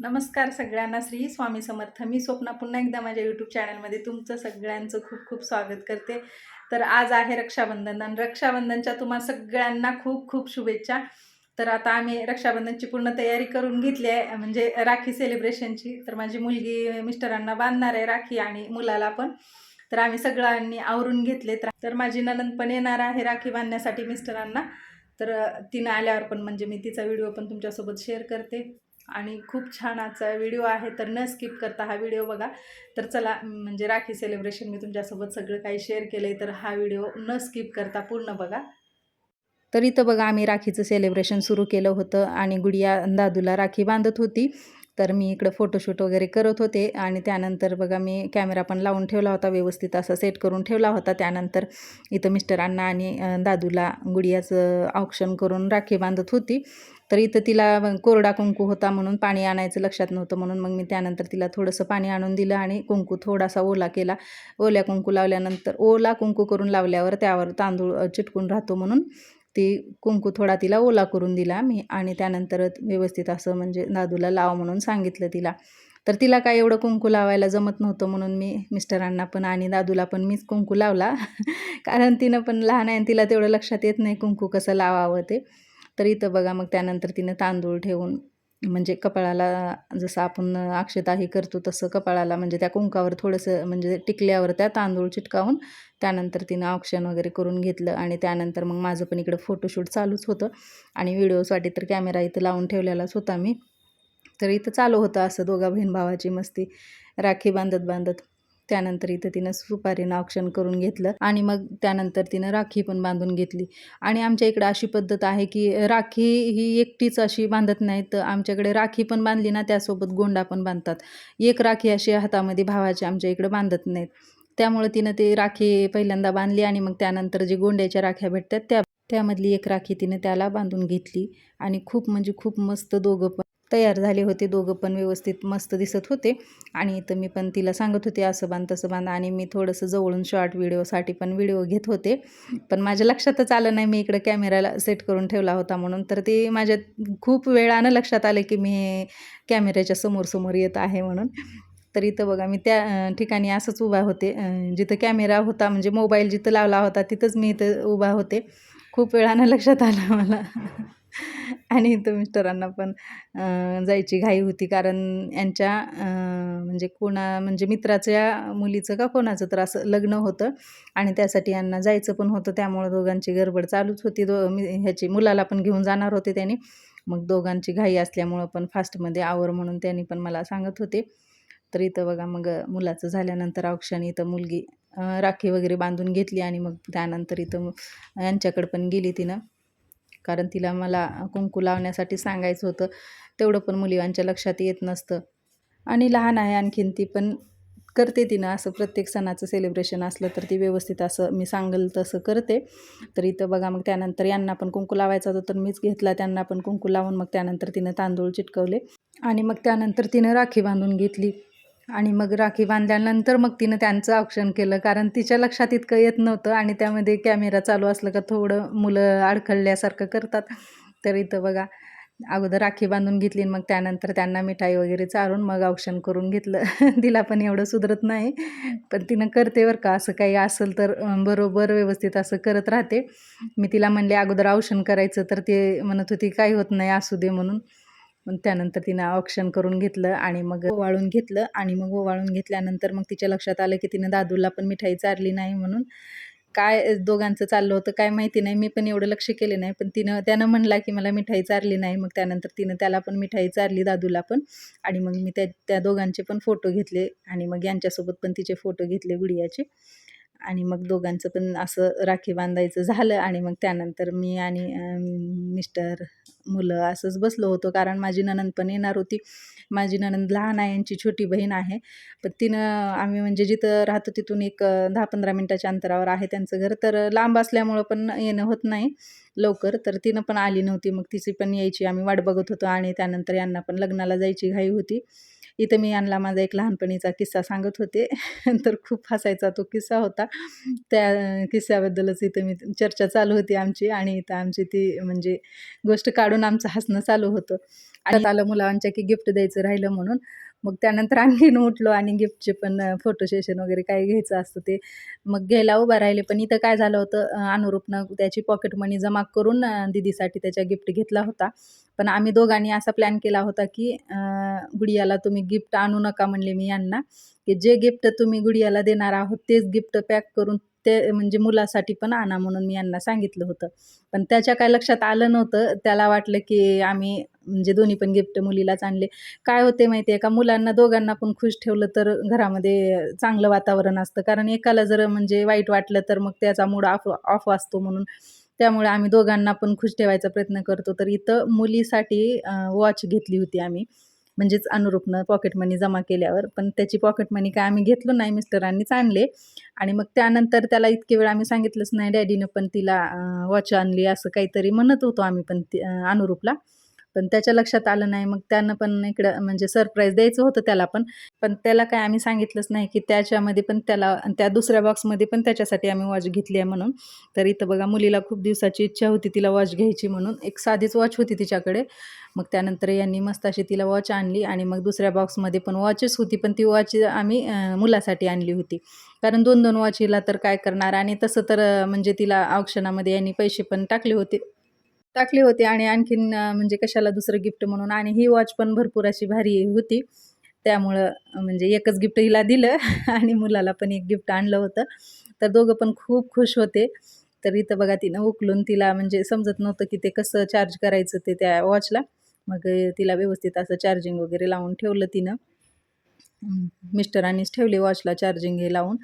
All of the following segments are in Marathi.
नमस्कार सगळ्यांना. श्री स्वामी समर्थ. मी स्वप्ना पुन्हा एकदा माझ्या यूट्यूब चॅनलमध्ये तुमचं सगळ्यांचं खूप खूप स्वागत करते. तर आज आहे रक्षाबंधन आणि रक्षाबंधनच्या तुम्हाला सगळ्यांना खूप खूप शुभेच्छा. तर आता आम्ही रक्षाबंधनची पूर्ण तयारी करून घेतली आहे. म्हणजे राखी सेलिब्रेशनची तर माझी मुलगी मिस्टरांना बांधणार आहे राखी आणि मुलाला पण. तर आम्ही सगळ्यांनी आवरून घेतले. तर माझी ननंद पण येणार आहे राखी बांधण्यासाठी मिस्टरांना. तर तिनं आल्यावर पण म्हणजे मी तिचा व्हिडिओ पण तुमच्यासोबत शेअर करते. आणि खूप छान आजचा व्हिडिओ आहे तर न स्किप करता हा व्हिडिओ बघा. तर चला म्हणजे राखी सेलिब्रेशन मी तुमच्यासोबत सगळं काही शेअर केलं आहे तर हा व्हिडिओ न स्किप करता पूर्ण बघा. तर इथं बघा आम्ही राखीचं सेलिब्रेशन सुरू केलं होतं आणि गुडिया दादूला राखी बांधत होती. तर मी इकडं फोटोशूट वगैरे करत होते आणि त्यानंतर बघा मी कॅमेरा पण लावून ठेवला होता व्यवस्थित असा सेट करून ठेवला होता. त्यानंतर इथं मिस्टरांना आणि दादूला गुडियाचं औक्षण करून राखी बांधत होती. तर इथं तिला कोरडा कुंकू होता म्हणून पाणी आणायचं लक्षात नव्हतं म्हणून मग मी त्यानंतर तिला थोडंसं पाणी आणून दिलं आणि कुंकू थोडासा ओला केला. ओल्या कुंकू लावल्यानंतर ओला कुंकू करून लावल्यावर त्यावर तांदूळ चिटकून राहतो म्हणून ती कुंकू थोडा तिला ओला करून दिला मी आणि त्यानंतर व्यवस्थित असं म्हणजे दादूला लाव म्हणून सांगितलं तिला. तर तिला काय एवढं कुंकू लावायला जमत नव्हतं म्हणून मी मिस्टरांना पण आणि दादूला पण मीच कुंकू लावला. कारण तिनं पण लहान आहे आणि तिला तेवढं लक्षात येत नाही कुंकू कसं लावावं ते. तर इथं बघा मग त्यानंतर तिनं तांदूळ ठेवून म्हणजे कपाळाला जसं आपण अक्षताही करतो तसं कपाळाला म्हणजे त्या कुंकावर थोडंसं म्हणजे टिकल्यावर त्या तांदूळ चिटकावून त्यानंतर तिनं ऑप्शन वगैरे करून घेतलं आणि त्यानंतर मग माझं पण इकडं फोटोशूट चालूच होतं आणि व्हिडिओसाठी तर कॅमेरा इथं लावून ठेवलेलाच होता मी. तर इथं चालू होतं असं दोघा बहीण भावाची मस्ती. राखी बांधत बांधत त्यानंतर इथं तिनं सुपारीनं औक्षण करून घेतलं आणि मग त्यानंतर तिनं राखी पण बांधून घेतली. आणि आमच्या इकडं अशी पद्धत आहे की राखी ही एकटीच अशी बांधत नाही तर आमच्याकडे राखी पण बांधली ना त्यासोबत गोंडा पण बांधतात. एक राखी अशी हातामध्ये भावाची आमच्या इकडं बांधत नाहीत. त्यामुळे तिनं ते राखी पहिल्यांदा बांधली आणि मग त्यानंतर जे गोंड्याच्या राख्या भेटतात त्या त्यामधली एक राखी तिनं त्याला बांधून घेतली. आणि खूप म्हणजे खूप मस्त दोघं पण तयार झाले होते. दोघं पण व्यवस्थित मस्त दिसत होते. आणि इथं मी पण तिला सांगत होते असं बांध तसं बांध. आणि मी थोडंसं जवळून शॉर्ट व्हिडिओसाठी पण व्हिडिओ घेत होते. पण माझ्या लक्षातच आलं नाही मी इकडं कॅमेराला सेट करून ठेवला होता म्हणून. तर ते माझ्या खूप वेळानं लक्षात आलं की मी कॅमेऱ्याच्या समोर समोर येत आहे म्हणून. तर इथं बघा मी त्या ठिकाणी असंच उभा होते. जिथं कॅमेरा होता म्हणजे मोबाईल जिथं लावला होता तिथंच मी इथं उभा होते. खूप वेळानं लक्षात आलं मला. आणि इथं मिस्टरांना पण जायची घाई होती. कारण यांच्या म्हणजे कोणा म्हणजे मित्राच्या मुलीचं का कोणाचं तर असं लग्न होतं. आणि त्यासाठी यांना जायचं पण होतं. त्यामुळं दोघांची गडबड चालूच होती. दो मी ह्याची मुलाला पण घेऊन जाणार होते त्यांनी. मग दोघांची घाई असल्यामुळं पण फास्टमध्ये आवर म्हणून त्यांनी पण मला सांगत होते. तर इथं बघा मग मुलाचं झाल्यानंतर औक्षण इथं मुलगी राखी वगैरे बांधून घेतली आणि मग त्यानंतर इथं यांच्याकडं पण गेली तिनं. कारण तिला मला कुंकू लावण्यासाठी सांगायचं होतं. तेवढं पण मुलीवांच्या लक्षात येत नसतं. आणि लहान आहे आणखीन ती पण करते तिनं असं प्रत्येक सणाचं सेलिब्रेशन असलं तर ती व्यवस्थित असं मी सांगल तसं करते. तर इथं बघा मग त्यानंतर यांना पण कुंकू लावायचा होता तर मीच घेतला त्यांना पण कुंकू लावून मग त्यानंतर तिनं तांदूळ चिटकवले. आणि मग त्यानंतर तिनं राखी बांधून घेतली. आणि मग राखी बांधल्यानंतर मग तिनं त्यांचं ऑप्शन केलं कारण तिच्या लक्षात इतकं येत नव्हतं आणि त्यामध्ये कॅमेरा चालू असलं का थोडं मुलं अडखळल्यासारखं करतात. तर इथं बघा अगोदर राखी बांधून घेतली मग त्यानंतर त्यांना मिठाई वगैरे चारून मग औक्षण करून घेतलं. तिला पण एवढं सुधरत नाही पण तिनं करते बरं का असं काही असेल तर बरोबर व्यवस्थित असं करत राहते. मी तिला म्हणले अगोदर औक्षण करायचं. तर ते म्हणत होती काही होत नाही असू दे म्हणून. मग त्यानंतर तिनं ऑप्शन करून घेतलं आणि मग ओवाळून घेतलं आणि मग ओवाळून घेतल्यानंतर मग तिच्या लक्षात आलं की तिनं दादूला पण मिठाई चारली नाही म्हणून. काय दोघांचं चाललं होतं काय माहिती नाही. मी पण एवढं लक्ष केले नाही. पण तिनं त्यानं म्हणला की मला मिठाई चारली नाही. मग त्यानंतर तिनं त्याला पण मिठाई चारली दादूला पण. आणि मग मी त्या त्या दोघांचे पण फोटो घेतले आणि मग यांच्यासोबत पण तिचे फोटो घेतले गुडियाचे. आणि मग दोघांचं पण असं राखी बांधायचं झालं आणि मग त्यानंतर मी आणि मिस्टर मुलं असंच बसलो होतो. कारण माझी ननंद पण येणार होती. माझी ननंद लहान आहे यांची छोटी बहीण आहे. पण तिनं आम्ही म्हणजे जिथं राहतो तिथून एक दहा पंधरा मिनटाच्या अंतरावर आहे त्यांचं घर. तर लांब असल्यामुळं पण येणं होत नाही लवकर. तर तिनं पण आली नव्हती. मग तिची पण यायची. आम्ही वाट बघत होतो आणि त्यानंतर यांना पण लग्नाला जायची घाई होती. इथं मी यांना माझा एक लहानपणीचा किस्सा सांगत होते. तर खूप हसायचा तो किस्सा होता. त्या किस्स्याबद्दलच इथं मी चर्चा चालू होती आमची आणि इथं आमची ती म्हणजे गोष्ट काढून आमचं हसणं चालू होतं. आणि आलं मुलांच्या की गिफ्ट द्यायचं राहिलं म्हणून. मग त्यानंतर आणखीन उठलो आणि गिफ्टचे पण फोटो सेशन वगैरे काय घ्यायचं असतं ते. मग घ्यायला उभा राहिले. पण इथं काय झालं होतं अनुरूपनं त्याची पॉकेट मनी जमा करून दिदीसाठी दीदीसाठी त्याच्या गिफ्ट घेतला होता. पण आम्ही दोघांनी असा प्लॅन केला होता की गुडियाला तुम्ही गिफ्ट आणू नका म्हणले मी यांना. की जे गिफ्ट तुम्ही गुडियाला देणार आहोत तेच गिफ्ट पॅक करून ते म्हणजे मुलासाठी पण आणा म्हणून मी यांना सांगितलं होतं. पण त्याच्या काय लक्षात आलं नव्हतं. त्याला वाटलं की आम्ही म्हणजे दोन्ही पण गिफ्ट मुलीलाच आणले. काय होते माहिती आहे का मुलांना दोघांना पण खुश ठेवलं तर घरामध्ये चांगलं वातावरण असतं. कारण एकाला जर म्हणजे वाईट वाटलं तर मग त्याचा मूड ऑफ ऑफ असतो म्हणून. त्यामुळे आम्ही दोघांना पण खुश ठेवायचा प्रयत्न करतो. तर इथं मुलीसाठी वॉच घेतली होती आम्ही. म्हणजेच अनुरूपनं पॉकेट मनी जमा केल्यावर. पण त्याची पॉकेट मनी काय आम्ही घेतलो नाही मिस्टरांनीच आणले. आणि मग त्यानंतर त्याला इतके वेळ आम्ही सांगितलंच नाही डॅडीनं पण तिला वॉच आणली असं काहीतरी म्हणत होतो आम्ही पण ती अनुरूपला. पण त्याच्या लक्षात आलं नाही. मग त्यानं पण इकडं म्हणजे सरप्राईज द्यायचं होतं त्याला पण. पण त्याला काय आम्ही सांगितलंच नाही की त्याच्यामध्ये पण त्याला त्या दुसऱ्या बॉक्समध्ये पण त्याच्यासाठी आम्ही वॉच घेतली आहे म्हणून. तर इथं बघा मुलीला खूप दिवसाची इच्छा होती तिला वॉच घ्यायची म्हणून. एक साधीच वॉच होती तिच्याकडे. मग त्यानंतर यांनी मस्त अशी तिला वॉच आणली आणि मग दुसऱ्या बॉक्समध्ये पण वॉचेस होती पण ती वॉच आम्ही मुलासाठी आणली होती. कारण दोन दोन वॉच हिला तर काय करणार? आणि तसं तर म्हणजे तिला औक्षणामध्ये यांनी पैसे पण टाकले होते. टाकली होती आणि आणखीन म्हणजे कशाला दुसरं गिफ्ट म्हणून. आणि ही वॉच पण भरपूर अशी भारी होती. त्यामुळं म्हणजे एकच गिफ्ट हिला दिलं आणि मुलाला पण एक गिफ्ट आणलं होतं. तर दोघं पण खूप खुश होते. तर इथं बघा तिनं उकलून तिला म्हणजे समजत नव्हतं की ते कसं चार्ज करायचं ते त्या वॉचला मग तिला व्यवस्थित असं चार्जिंग वगैरे लावून ठेवलं तिनं. मिस्टरांनीच ठेवली वॉचला चार्जिंग हे लावून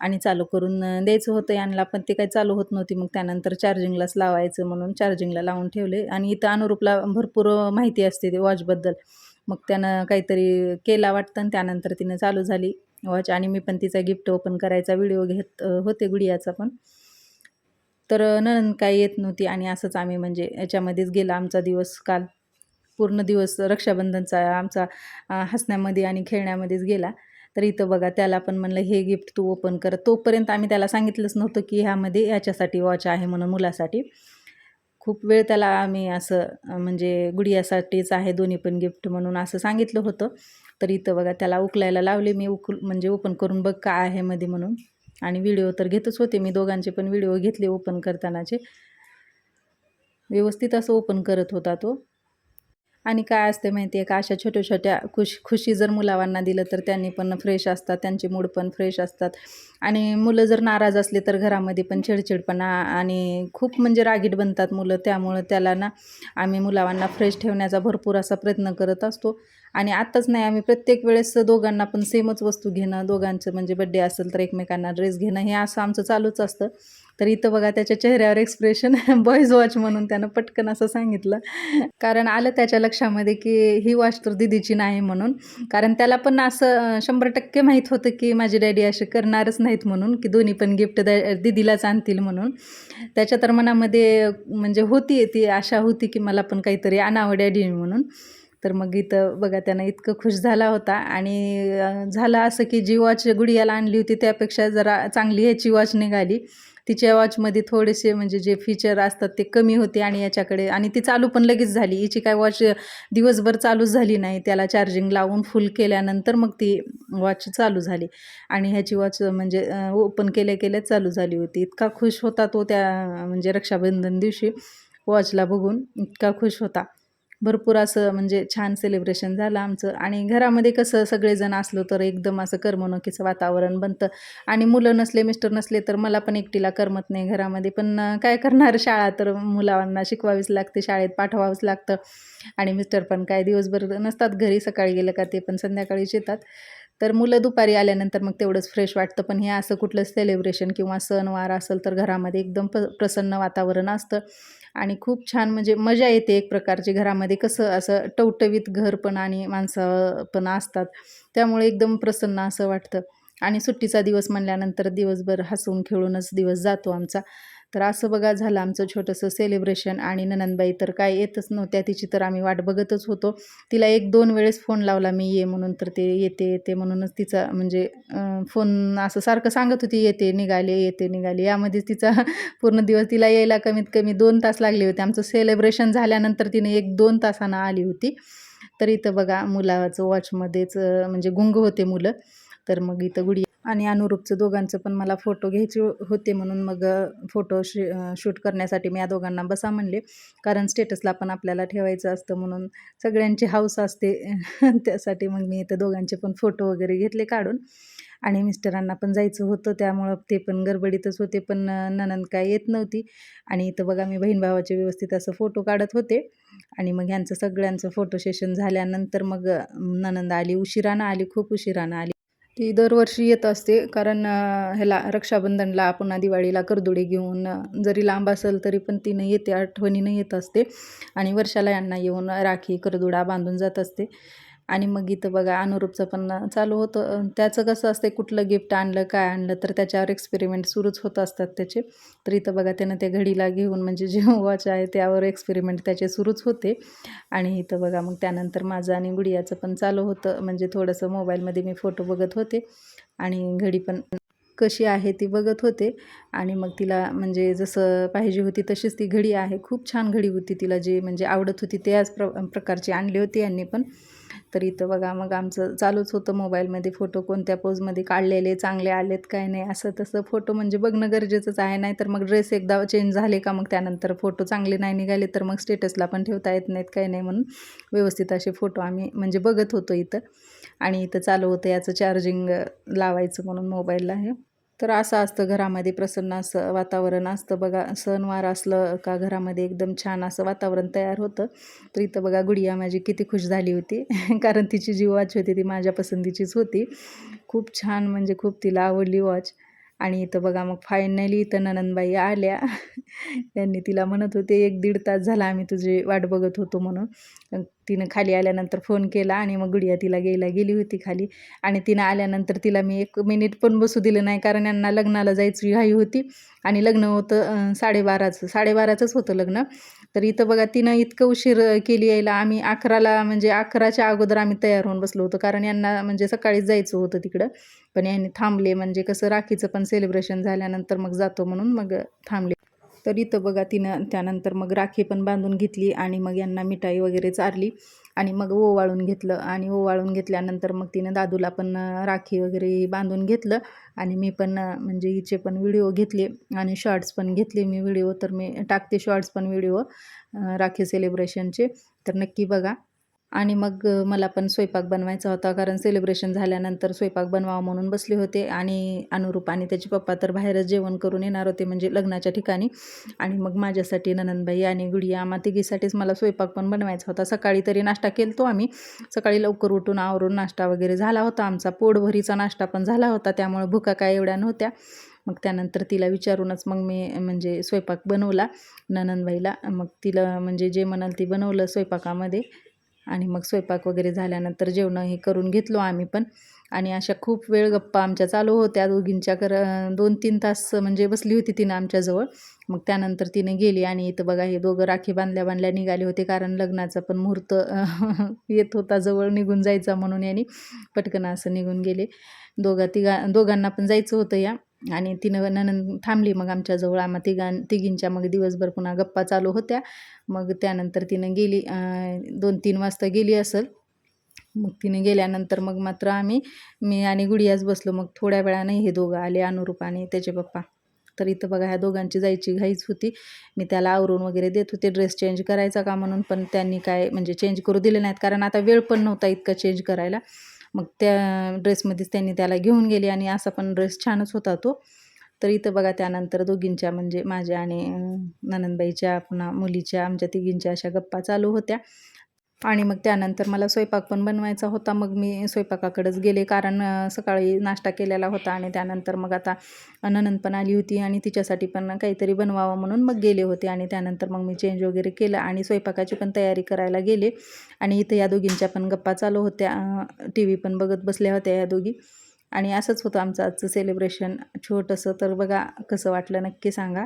आणि चालू करून द्यायचं होतं यांना पण ते काही चालू होत नव्हती. मग त्यानंतर चार्जिंगलाच लावायचं म्हणून चार्जिंगला लावून ठेवले. आणि इथं अनुरूपला भरपूर माहिती असते ते वॉचबद्दल. मग त्यानं काहीतरी केला वाटतं आणि त्यानंतर तिनं चालू झाली वॉच. आणि मी पण तिचा गिफ्ट ओपन करायचा व्हिडिओ घेत होते गुडियाचा पण. तर अं, नणंद काही येत नव्हती आणि असंच आम्ही म्हणजे याच्यामध्येच गेला आमचा दिवस काल. पूर्ण दिवस रक्षाबंधनचा आमचा हसण्यामध्ये आणि खेळण्यामध्येच गेला. तर इथं बघा त्याला पण म्हणलं हे गिफ्ट तू ओपन कर. तोपर्यंत आम्ही त्याला सांगितलंच नव्हतं की ह्यामध्ये ह्याच्यासाठी वॉच आहे म्हणून मुलासाठी. खूप वेळ त्याला आम्ही असं म्हणजे गुडियासाठीच आहे दोन्ही पण गिफ्ट म्हणून असं सांगितलं होतं. तर इथं बघा त्याला उकलायला लावले. मी उकल म्हणजे ओपन करून बघ काय आहे मध्ये म्हणून. आणि व्हिडिओ तर घेतच होते. मी दोघांचे पण व्हिडिओ घेतले ओपन करतानाचे. व्यवस्थित असं ओपन करत होता तो. आणि काय असते माहिती आहे का? अशा छोट्या छोट्या खुश खुशी जर मुलावांना दिलं तर त्यांनी पण फ्रेश असतात त्यांचे मूड पण फ्रेश असतात. आणि मुलं जर नाराज असले तर घरामध्ये पण चिडचिडपणा आणि खूप म्हणजे रागीट बनतात मुलं. त्यामुळं त्याला ना आम्ही मुलावांना फ्रेश ठेवण्याचा भरपूर असा प्रयत्न करत असतो. आणि आत्ताच नाही आम्ही प्रत्येक वेळेस दोघांना पण सेमच वस्तू घेणं दोघांचं म्हणजे बड्डे असेल तर एकमेकांना ड्रेस घेणं हे असं आमचं चालूच असतं. तर इथं बघा त्याच्या चेहऱ्यावर एक्सप्रेशन बॉईज वॉच म्हणून त्यानं पटकन असं सांगितलं. कारण आलं त्याच्या लक्षामध्ये की ही वॉच तर दिदीची नाही म्हणून. कारण त्याला पण असं शंभर टक्के माहीत होतं की माझी डॅडी असे करणारच नाहीत म्हणून की दोन्ही पण गिफ्ट द्या दिदीलाच आणतील म्हणून. त्याच्या तर मनामध्ये म्हणजे होती ती आशा होती की मला पण काहीतरी आणावं डॅडी म्हणून. तर मग इथं बघा त्यानं इतकं खुश झाला होता. आणि झालं असं की जी वॉच गुडियाला आणली होती त्यापेक्षा जरा चांगली ह्याची वॉच निघाली. तिच्या वॉचमध्ये थोडेसे म्हणजे जे फीचर असतात ते कमी होते आणि याच्याकडे आणि ती चालू पण लगेच झाली. हिची काय वॉच दिवसभर चालूच झाली नाही. त्याला चार्जिंग लावून फुल केल्यानंतर मग ती वॉच चालू झाली. आणि ह्याची वॉच म्हणजे ओपन केल्या केल्या चालू झाली होती. इतका खुश होता तो त्या म्हणजे रक्षाबंधन दिवशी वॉचला बघून. इतका खुश होता. भरपूर असं म्हणजे छान सेलिब्रेशन झालं आमचं. आणि घरामध्ये कसं सगळेजण असलो तर एकदम असं करमणुकीचं वातावरण बनतं. आणि मुलं नसले मिस्टर नसले तर मला पण एकटीला करमत नाही घरामध्ये. पण काय करणार? शाळा तर मुलांना शिकवावीच लागते शाळेत पाठवावंच लागतं. आणि मिस्टर पण काय दिवसभर नसतात घरी सकाळी गेलं का ते पण संध्याकाळीच येतात. तर मुलं दुपारी आल्यानंतर मग तेवढंच फ्रेश वाटतं. पण हे असं कुठलं सेलिब्रेशन किंवा सणवार असेल तर घरामध्ये एकदम प प्रसन्न वातावरण असतं. आणि खूप छान म्हणजे मजा येते एक प्रकारची घरामध्ये. कसं असं टवटवीत घर पण आणि माणसं पण असतात. त्यामुळे एकदम प्रसन्न असं वाटतं. आणि सुट्टीचा दिवस म्हणल्यानंतर दिवसभर हसून खेळूनच दिवस जातो आमचा. तर असं बघा झालं आमचं छोटंसं सेलिब्रेशन आणि ननंदबाई तर काय येतच नव्हत्या. तिची तर आम्ही वाट बघतच होतो. तिला एक दोन वेळेस फोन लावला मी ये म्हणून तर ते येते येते. म्हणूनच तिचा म्हणजे फोन असं सारखं सांगत होती येते निघाले येते निघाले. यामध्येच तिचा पूर्ण दिवस तिला यायला कमीत कमी दोन तास लागले होते. आमचं सेलिब्रेशन झाल्यानंतर तिने एक दोन तासानं आली होती. तर इथं बघा मुलाचं वॉचमध्येच म्हणजे गुंग होते मुलं. तर मग इथं गुडी आणि अनुरूपचं दोघांचं पण मला फोटो घ्यायचे होते म्हणून मग फोटो शू शूट करण्यासाठी मी या दोघांना बसा म्हणले. कारण स्टेटसला पण आपल्याला ठेवायचं असतं म्हणून सगळ्यांची हौस असते. त्यासाठी मग मी इथं दोघांचे पण फोटो वगैरे घेतले काढून. आणि मिस्टरांना पण जायचं होतं त्यामुळं ते पण गडबडीतच होते पण ननंद काय येत नव्हती. आणि इथं बघा मी बहीण भावाचे व्यवस्थित असं फोटो काढत होते. आणि मग ह्यांचं सगळ्यांचं फोटो सेशन झाल्यानंतर मग ननंद आली उशिरानं आली खूप उशिरानं आली. ती दरवर्षी येत असते. कारण ह्याला रक्षाबंधनला पुन्हा दिवाळीला करदुडे घेऊन जरी लांब असेल तरी पण तिनं येते आठवणीनं येत असते. आणि वर्षाला यांना येऊन राखी करदुडा बांधून जात असते. आणि मग इथं बघा अनुरूपचं पण चालू होतं. त्याचं कसं असतं कुठलं गिफ्ट आणलं काय आणलं तर त्याच्यावर एक्सपेरिमेंट सुरूच होत असतात त्याचे. तर इथं बघा त्यानं त्या घडीला घेऊन म्हणजे जे वॉच आहे त्यावर एक्सपेरिमेंट त्याचे सुरूच होते. आणि इथं बघा मग त्यानंतर माझं आणि गुडियाचं पण चालू होतं. म्हणजे थोडंसं मोबाईलमध्ये मी फोटो बघत होते. आणि घडी पण कशी आहे ती बघत होते. आणि मग तिला म्हणजे जसं पाहिजे होती तशीच ती घडी आहे. खूप छान घडी होती तिला जी म्हणजे आवडत होती त्याच प्र प्रकारची आणली होती यांनी पण. तर इथं बघा मग आमचं चालूच होतं मोबाईलमध्ये फोटो कोणत्या पोजमध्ये काढलेले चांगले आलेत काय नाही असं तसं. फोटो म्हणजे बघणं गरजेचंच आहे नाही तर मग ड्रेस एकदा चेंज झाले का मग त्यानंतर फोटो चांगले नाही निघाले तर मग स्टेटसला पण ठेवता येत नाहीत काय नाही म्हणून व्यवस्थित असे फोटो आम्ही म्हणजे बघत होतो इथं. आणि इथं चालू होतं याचं चार्जिंग लावायचं म्हणून मोबाईलला हे. तर असं असतं घरामध्ये प्रसन्न असं वातावरण असतं. बघा सणवार असलं का घरामध्ये एकदम छान असं वातावरण तयार होतं. तर इथं बघा गुडिया माझी किती खुश झाली होती. कारण तिची जी वॉच होती ती माझ्या पसंतीचीच होती. खूप छान म्हणजे खूप तिला आवडली वॉच आणि इथं बघा मग फायनली इथं ननंदबाई आल्या. त्यांनी तिला म्हणत होते एक दीड तास झाला आम्ही तुझी वाट बघत होतो म्हणून. तिनं खाली आल्यानंतर फोन केला आणि मग गुडिया तिला गेला गेली होती खाली. आणि तिनं आल्यानंतर तिला मी एक मिनिट पण बसू दिलं नाही कारण यांना लग्नाला जायची घाई होती. आणि लग्न होतं साडेबाराचं साडेबाराचंच होतं लग्न. तर इथं बघा तिनं इतकं उशीर केली यायला. आम्ही अकराला म्हणजे अकराच्या अगोदर आम्ही तयार होऊन बसलो होतो कारण यांना म्हणजे सकाळीच जायचं होतं तिकडं. पण यांनी थांबले म्हणजे कसं राखीचं पण सेलिब्रेशन झाल्यानंतर मग जातो म्हणून मग थांबले. तर इथं बघा तिनं त्यानंतर मग राखी पण बांधून घेतली आणि मग यांना मिठाई वगैरे चारली आणि मग ओवाळून घेतलं. आणि ओवाळून घेतल्यानंतर मग तिनं दादूला पण राखी वगैरे बांधून घेतलं आणि मी पण म्हणजे हिचे पण व्हिडिओ घेतले आणि शॉर्ट्स पण घेतले मी व्हिडिओ. तर मी टाकते शॉर्ट्स पण व्हिडिओ राखी सेलिब्रेशनचे. तर नक्की बघा. आणि मग मला पण स्वयंपाक बनवायचा होता कारण सेलिब्रेशन झाल्यानंतर स्वयंपाक बनवावा म्हणून बसले होते आणि अनुरूप आणि त्याचे पप्पा तर बाहेरच जेवण करून येणार होते म्हणजे लग्नाच्या ठिकाणी. आणि मग माझ्यासाठी ननंदबाई आणि गुडिया आम्हा तिघीसाठीच मला स्वयंपाक पण बनवायचा होता. सकाळी तरी नाश्ता केलतो आम्ही. सकाळी लवकर उठून आवरून नाश्ता वगैरे झाला होता. आमचा पोटभरीचा नाश्ता पण झाला होता. त्यामुळे भुका काय एवढ्या नव्हत्या. मग त्यानंतर तिला विचारूनच मग मी म्हणजे स्वयंपाक बनवला ननंदबाईला. मग तिला म्हणजे जे म्हणाल ती बनवलं स्वयंपाकामध्ये. आणि मग स्वयंपाक वगैरे झाल्यानंतर जेवणं हे करून घेतलो आम्ही पण. आणि अशा खूप वेळ गप्पा आमच्या चालू होत्या. दोघींच्या कर दोन तीन तास म्हणजे बसली होती तिनं आमच्याजवळ. मग त्यानंतर तिने गेली आणि इथं बघा हे दोघं राखी बांधल्या बांधल्या निघाले होते कारण लग्नाचा पण मुहूर्त येत होता. जवळ निघून जायचा म्हणून यांनी पटकन असं निघून गेले. दोघा तिघा दोघांना पण जायचं होतं या. आणि तिनं ननंद थांबली मग आमच्याजवळ. आम्हा तिघां तिघींच्या मग दिवसभर पुन्हा गप्पा चालू होत्या. मग त्यानंतर तिनं गेली दोन तीन वाजता गेली असेल. मग तिने गेल्यानंतर मग मात्र आम्ही मी आणि गुडियाच बसलो. मग थोड्या वेळाने हे दोघं आले अनुरूप आणि त्याचे पप्पा. तर इथं बघा ह्या दोघांची जायची घाईच होती. मी त्याला आवरून वगैरे देत होते. ड्रेस चेंज करायचा का म्हणून पण त्यांनी काय म्हणजे चेंज करू दिले नाहीत. कारण आता वेळ पण नव्हता इतका चेंज करायला. मग त्या ड्रेसमध्येच त्यांनी त्याला घेऊन गेले आणि असा पण ड्रेस छानच होता तो. तर इथं बघा त्यानंतर दोघींच्या म्हणजे माझ्या आणि ननंदबाईच्या पुन्हा मुलीच्या आमच्या तिघींच्या अशा गप्पा चालू होत्या. आणि मग त्यानंतर मला स्वयंपाक पण बनवायचा होता. मग मी स्वयंपाकाकडेच गेले कारण सकाळी नाश्ता केलेला होता आणि त्यानंतर मग आता ननंद पण आली होती आणि तिच्यासाठी पण काहीतरी बनवावं म्हणून मग गेले होते आणि त्यानंतर मग मी चेंज वगैरे केलं आणि स्वयंपाकाची पण तयारी करायला गेले. आणि इथं या दोघींच्या पण गप्पा चालू होत्या. टी व्ही पण बघत बसल्या होत्या या दोघी. आणि असंच होतं आमचं आजचं सेलिब्रेशन छोटंसं तर बघा कसं वाटलं नक्की सांगा.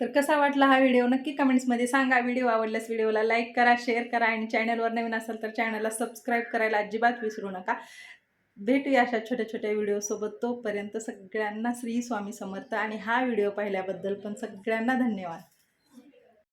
तर कसा वाटला हा व्हिडिओ नक्की कमेंट्समध्ये सांगा. व्हिडिओ आवडल्यास व्हिडिओला लाईक करा शेअर करा आणि चॅनलवर नवीन असेल तर चॅनलला सबस्क्राईब करायला अजिबात विसरू नका. भेटूया अशा छोट्या छोट्या व्हिडिओसोबत तोपर्यंत सगळ्यांना श्री स्वामी समर्थ आणि हा व्हिडिओ पाहिल्याबद्दल पण सगळ्यांना धन्यवाद.